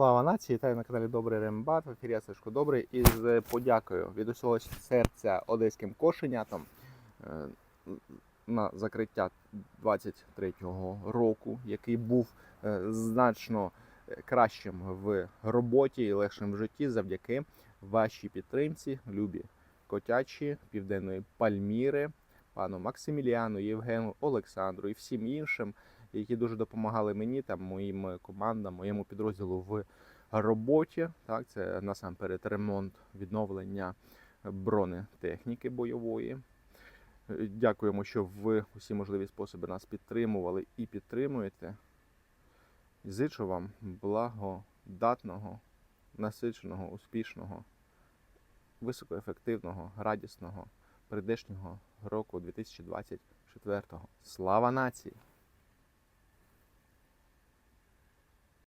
Слава нації! Вітаю на каналі Добрий Рембат. В ефірі Сашко Добрий із е, подякою від усього серця одеським кошенятам е, на закриття 23-го року, який був е, значно е, кращим в роботі і легшим в житті завдяки вашій підтримці, любі котячі Південної Пальміри, пану Максиміліану, Євгену, Олександру і всім іншим які дуже допомагали мені та моїм командам, моєму підрозділу в роботі. Так, це насамперед ремонт, відновлення бронетехніки бойової. Е, Дякуємо, що ви усі можливі способи нас підтримували і підтримуєте. Зичу вам благодатного, насиченого, успішного, високоефективного, радісного прийдешнього року 2024. Слава нації!